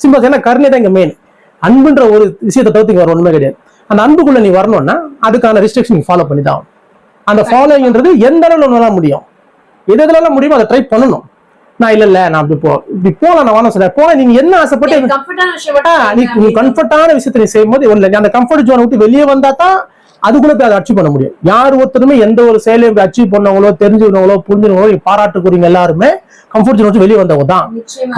Simple ஏன்னா கருணை தான் இங்க மெயின் அன்புன்ற ஒரு விஷயத்தை தவிர்த்து இங்க வேற ஒண்ணுமே கிடையாது. அந்த அன்புக்குள்ள நீ வரணும்னா அதுக்கான ரெஸ்ட்ரிக்ஷன் நீ ஃபாலோ பண்ணி தான். அந்த ஃபாலோங்கிறது எந்த அளவுல உன்னால முடியும்? எது எதுல முடியுமோ அதை ட்ரை பண்ணணும். நான் இல்ல இல்ல நான் இப்படி போ இப்படி போலாம் நான் வேணும் சொல்ல போல நீங்க என்ன ஆசைப்பட்டு நீ கம்ஃபர்டான விஷயத்தை நீ செய்யும்போது ஒண்ணு இல்ல, நீ அந்த கம்ஃபர்ட் ஜோனை விட்டு வெளியே வந்தா தான் அதுக்குள்ள போய் அதை அச்சீவ் பண்ண முடியும் யார் ஒருத்தருமே எந்த ஒரு செயலையும் அச்சீவ் பண்ணவங்களோ தெரிஞ்சுக்கணவங்களோ புரிஞ்சுக்கணவங்களோ நீ பாராட்டுக்குறீங்க எல்லாருமே கம்ஃபர்ட் ஜோன் வெளியே வந்தவங்க தான்.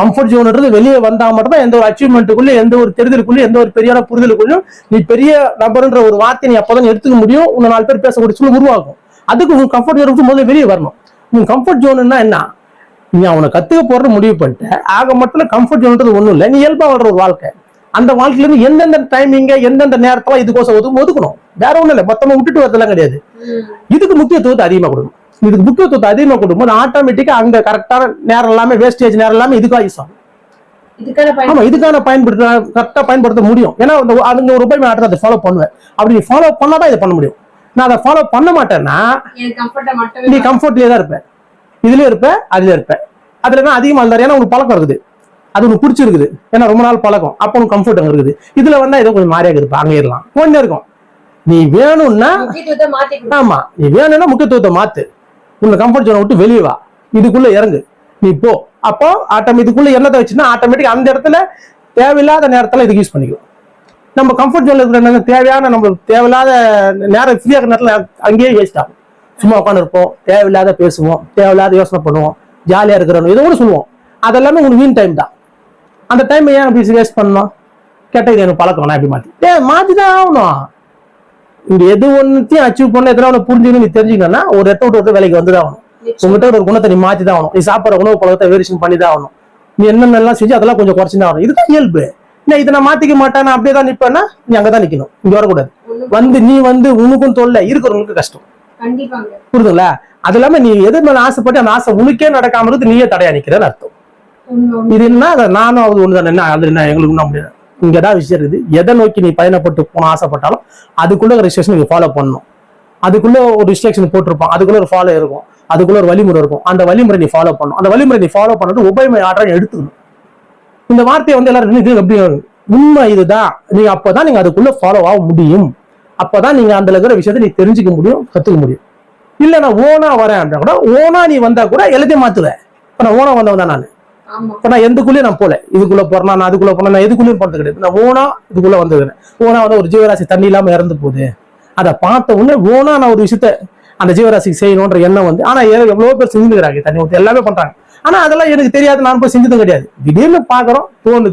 கம்ஃபர்ட் ஜோன்ன்றது வெளியே வந்தா மட்டும் தான் எந்த ஒரு அச்சீவ்மெண்ட்டுக்குள்ள எந்த ஒரு தெரிதலுக்குள்ள எந்த ஒரு பெரியான புரிதலுக்குள்ளும் நீ பெரிய நபர்ன்ற ஒரு வார்த்தை நீ அப்பதான் எடுத்துக்க முடியும். உன்னை நாலு பேர் பேசக்கூடிய சூழல் உருவாகும். அதுக்கு உன் கம்ஃபர்ட் ஜோன் விட்டு முதல்ல வெளியே வரணும். உன் கம்ஃபர்ட் ஜோன்னா என்ன? நீ அவனை கத்துக்க போறது முடிவு பண்ணிட்ட. ஆக மொத்தம் கம்ஃபர்ட் ஜோன்றது ஒண்ணும் இல்லை. நீ இயல்பா வாழ்ற ஒரு வாழ்க்கை. அந்த வாழ்க்கையில இருந்து எந்தெந்த டைமிங்க எந்தெந்த நேரத்துல இதுக்கோசம் ஒதுக்கு ஒதுக்கணும்? வேற ஒண்ணும் இல்லை. மொத்தமா விட்டுட்டு வரதெல்லாம் கிடையாது. இதுக்கு முக்கியத்துவத்தை அதிகமா கொடுக்கணும். இதுக்கு முக்கியத்துவத்தை அதிகமா கொடுக்கும்போது ஆட்டோமேட்டிக்கா அங்க கரெக்டான நேரம் எல்லாமே வேஸ்டேஜ் நேரம் எல்லாமே இதுக்காக யூஸ் ஆகும். ஆமா இதுக்கான பயன்படுத்த கரெக்டா பயன்படுத்த முடியும். ஏன்னா அந்த ஒரு ரூபாய் ஆட்டம் அதை ஃபாலோ பண்ணுவேன். அப்படி நீ ஃபாலோ பண்ணாதான் இதை பண்ண முடியும். நான் அதை ஃபாலோ பண்ண மாட்டேன்னா நீ கம்ஃபர்ட்லயே தான் இருப்ப. இதுலயும் இருப்ப அதுல இருப்ப. அதுல தான் அதிகமா இருந்தாரு ஏன்னா உனக்கு பழக்கம் இருக்குது. அது உனக்கு பிடிச்சிருக்குது. ஏன்னா ரொம்ப நாள் பழக்கம். அப்போ உனக்கு கம்ஃபர்ட் அங்க இருக்குது. இதுல வந்தா ஏதோ கொஞ்சம் மாறியா இருக்குது. அங்கே இருக்கலாம் ஒண்ணு இருக்கும். நீ வேணும்னா முக்கியத்துவத்தை மாத்தி கொடுக்கணும். ஆமா. நீ வேணும்னா முக்கியத்துவத்தை மாத்து. உன்னை கம்ஃபர்ட் ஜோனை விட்டு வெளியே வா. இதுக்குள்ள இறங்கு. நீ போ. அப்போ ஆட்டம் இதுக்குள்ள என்னத்தை வச்சுன்னா ஆட்டோமேட்டிக் அந்த இடத்துல தேவையில்லாத நேரத்துல இதுக்கு யூஸ் பண்ணிக்கலாம். நம்ம கம்ஃபர்ட் ஜோன்ல இருக்கிற தேவையான நம்மளுக்கு தேவையில்லாத நேரம் ஃப்ரீயா இருக்கிற நேரத்துல அங்கேயே வேஸ்ட் ஆகும். சும்மா உட்காந்து இருப்போம் தேவையில்லாத பேசுவோம். தேவையில்லாத யோசனை பண்ணுவோம். ஜாலியா இருக்கிறோம். இதை கூட சொல்லுவோம். அதெல்லாமே உங்களுக்கு வீண் டைம் தான். அந்த டைம் ஏன் அப்படி வேஸ்ட் பண்ணணும் கேட்ட இது எனக்கு பழக்கம் எப்படி மாத்தி? ஏ மாத்தி தான் ஆகணும். இங்க எது ஒன்னுத்தையும் அச்சீவ் பண்ண எத்தனை ஒன்று புரிஞ்சுக்கணும் நீ தெரிஞ்சுக்கணும்னா ஒரு இடத்த விட்டு ஒரு வேலைக்கு வந்து தான் ஆகணும். உங்ககிட்ட ஒரு குணத்தை நீ மாத்தி தான் ஆகணும். நீ சாப்பிட்ற உணவு பழக்கத்தை வேரியேஷன் பண்ணி தான் ஆகணும். நீ என்னென்னலாம் செஞ்சு அதெல்லாம் கொஞ்சம் குறைச்சு தான் ஆகணும். இதுதான் இயல்பு. நான் இதை நான் மாத்திக்க மாட்டேன் நான் அப்படியே தான் நிப்பேன்னா நீ அங்கதான் நிக்கணும். இங்க வரக்கூடாது. வந்து நீ வந்து உனக்கும் தொல்லை இருக்கிறவங்களுக்கு கஷ்டம். புரியுதுங்களா அது இல்லாம நீ எது மேல ஆசைப்பட்டு அந்த ஆசை உனக்கே நடக்காம இருக்கு நீயே தடையா நிக்கிறேன்னு அர்த்தம். இது என்ன அதை நானும் அது ஒண்ணுதான். என்ன அது என்ன எங்களுக்கு ஒண்ணும் முடியாது. இங்கதான் விஷயம் இருக்குது. எதை நோக்கி நீ பயணப்பட்டு போன ஆசைப்பட்டாலும் அதுக்குள்ள ஒரு நீங்கள் ஃபாலோ பண்ணணும். அதுக்குள்ள ஒரு ரிஸ்ட்ரிக்ஷன் போட்டிருப்பான். அதுக்குள்ள ஒரு ஃபாலோ இருக்கும். அதுக்குள்ள ஒரு வழிமுறை இருக்கும். அந்த வழிமுறை நீ ஃபாலோ பண்ணணும். அந்த வழிமுறை நீ ஃபாலோ பண்ணிட்டு உபயமை ஆற்றல் எடுத்துக்கணும். இந்த வார்த்தையை வந்து எல்லாரும் இது எப்படி உண்மை இதுதான். நீங்க அப்பதான் நீங்க அதுக்குள்ள ஃபாலோ ஆக முடியும். அப்பதான் நீங்க அந்த இருக்கிற விஷயத்தை நீ தெரிஞ்சுக்க முடியும் கத்துக்க முடியும். இல்ல நான் ஓனா வரேன் அப்படின்னா கூட ஓனா நீ வந்தா கூட எல்லாத்தையும் மாத்துவேன். இப்ப நான் ஓனா வந்தவன் தான் நான். இப்ப நான் எந்தக்குள்ளேயும் நான் போல. இதுக்குள்ள போறேன் நான் அதுக்குள்ள போறேன் நான் எதுக்குள்ளேயும் போறது கிடையாது. நான் ஓனா இதுக்குள்ள வந்துருக்கேன் ஓனா வந்து ஒரு ஜீவராசி தண்ணி இல்லாம இறந்து போகுது. அதை பார்த்த உடனே ஓனா நான் ஒரு விஷயத்த அந்த ஜீவராசிக்கு செய்யணுன்ற எண்ணம் வந்து ஆனா எவ்வளவு பேர் செஞ்சுக்கிறாங்க தண்ணி ஊற்றி எல்லாமே பண்றாங்க. ஆனா அதெல்லாம் எனக்கு தெரியாது நான் போய் செஞ்சதும் கிடையாது. திடீர்னு பாக்குறோம் தோணுது.